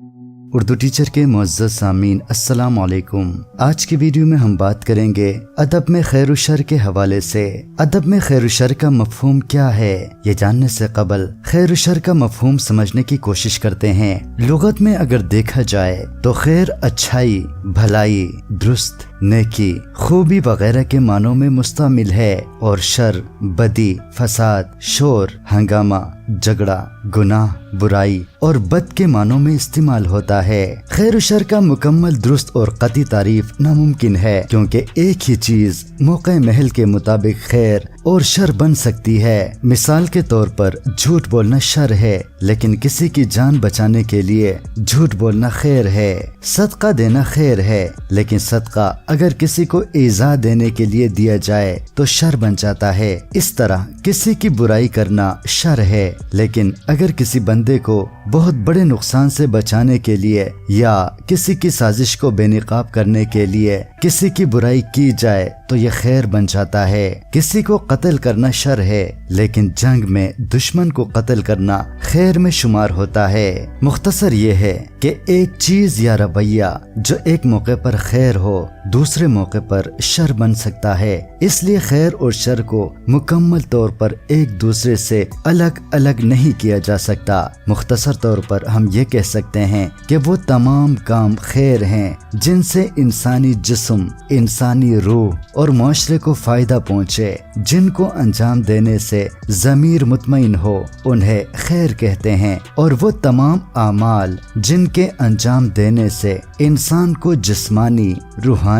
Urdu teacher के मुज्जत सामीन, अस्सलाम वालेकुम। आज की वीडियो में हम बात करेंगे अदब में खैर शर के हवाले से। अदब में खैर शर का मफहम क्या है? ये जानने से कबल खैर शर का मफहूम समझने की कोशिश करते हैं। लुगत में अगर देखा जाए तो खैर अच्छाई, भलाई, दुरुस्त नेकी, खूबी वगैरह के मानों में मुस्तमिल है और शर, बदी, फसाद, शोर, हंगामा, झगड़ा, गुनाह, बुराई और बद के मानों में इस्तेमाल होता है। खैर शर का मुकम्मल दुरुस्त और कति तारीफ़ नामुमकिन है, क्योंकि एक ही चीज़ मौके महल के मुताबिक खैर और शर बन सकती है। मिसाल के तौर पर, झूठ बोलना शर है, लेकिन किसी की जान बचाने के लिए झूठ बोलना खैर है। सदका देना खैर है, लेकिन सदका अगर किसी को ईजा देने के लिए दिया जाए तो शर बन जाता है। इस तरह किसी की बुराई करना शर है, लेकिन अगर किसी बंदे को बहुत बड़े नुकसान से बचाने के लिए या किसी की साजिश को बेनकाब करने के लिए किसी की बुराई की जाए तो ये खैर बन जाता है। किसी को कत्ल करना शर है, लेकिन जंग में दुश्मन को कत्ल करना खैर में शुमार होता है। मुख्तसर ये है कि एक चीज़ या रवैया जो एक मौके पर खैर हो दूसरे मौके पर शर बन सकता है। इसलिए खैर और शर को मुकम्मल तौर पर एक दूसरे से अलग अलग नहीं किया जा सकता। मुख्तसर तौर पर हम ये कह सकते हैं कि वो तमाम काम खैर हैं, जिनसे इंसानी जिस्म, इंसानी रूह और माशरे को फ़ायदा पहुँचे। जिनको अंजाम देने से जमीर मुतमिन हो, उन्हें खैर कहते हैं और वो तमाम आमाल जिनके अंजाम देने से इंसान को जिस्मानी, रूहानी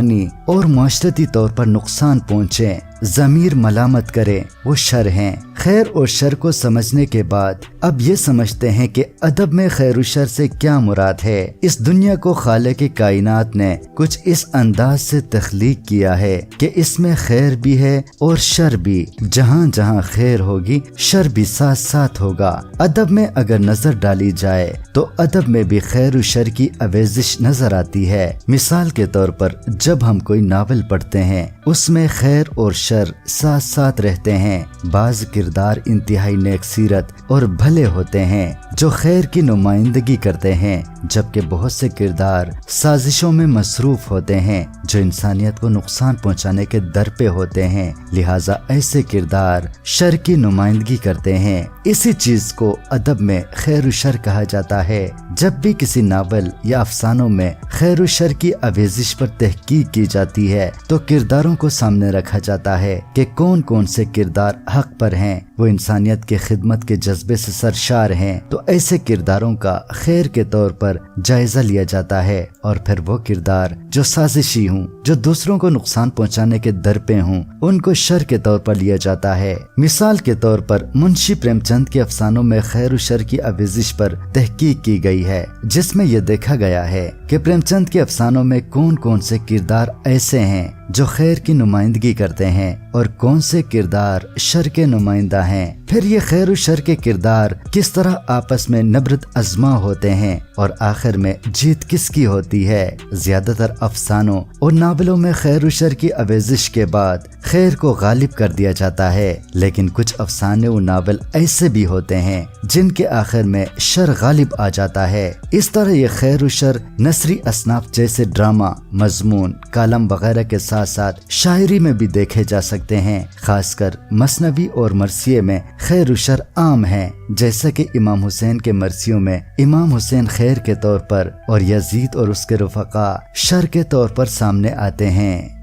और माशरती तौर पर नुकसान पहुँचे। जमीर मलामत करे वो शर हैं। खैर और शर को समझने के बाद, अब ये समझते हैं कि अदब में खैर शर से क्या मुराद है। इस दुनिया को खाले की कायनात ने कुछ इस अंदाज से तख्लीक किया है कि इसमें खैर भी है और शर भी। जहाँ जहाँ खैर होगी, शर भी साथ साथ होगा। अदब में अगर नज़र डाली जाए तो अदब में भी खैर शर की अवेजिश नज़र आती है। मिसाल के तौर पर, जब हम कोई नावल पढ़ते हैं, उसमें खैर और शर साथ साथ रहते हैं। बाज किरदार इंतहाई नेक सीरत और भले होते हैं, जो खैर की नुमाइंदगी करते हैं, जबकि बहुत से किरदार साजिशों में मसरूफ होते हैं, जो इंसानियत को नुकसान पहुँचाने के दर पे होते हैं। लिहाजा ऐसे किरदार शर की नुमाइंदगी करते हैं। इसी चीज़ को अदब में खैर शर कहा जाता है। जब भी किसी नावल या अफसानों में खैर शर की अवेजिश पर तहकीक की जाती है तो किरदारों को सामने रखा जाता है कि कौन कौन से किरदार हक पर हैं। वो इंसानियत के खिदमत के जज्बे से सरशार हैं। तो ऐसे किरदारों का खैर के तौर पर जायजा लिया जाता है और फिर वो किरदार जो साजिशी हूँ, जो दूसरों को नुकसान पहुँचाने के दर पे हूँ, उनको शर के तौर पर लिया जाता है। मिसाल के तौर पर मुंशी प्रेमचंद के अफसानों में खैर शर की अवेजिश पर तहकीक की गई है, जिसमें यह देखा गया है कि प्रेमचंद के अफसानों में कौन कौन से किरदार ऐसे हैं। जो खैर की नुमाइंदगी करते हैं और कौन से किरदार शर के नुमाइंदा हैं। फिर ये खैर शर के किरदार किस तरह आपस में नबरत अजमा होते हैं और आखिर में जीत किसकी होती है? ज़्यादातर अफसानों और नावलों में खैर शर की अवेजिश के बाद खैर को गालिब कर दिया जाता है। लेकिन कुछ अफसाने और नावल ऐसे भी होते हैं जिनके आखिर में शर गालिब आ जाता है। इस तरह ये खैर शर नसरी असनाफ जैसे ड्रामा, मजमून, कालम वगैरह के साथ साथ शायरी में भी देखे जा सकते हैं, खासकर मसनवी और मरसिए में खैर शर आम है, जैसा कि इमाम हुसैन के मरसियों में इमाम हुसैन खैर के तौर पर और यजीद और उसके रफका शर के तौर पर सामने आते हैं।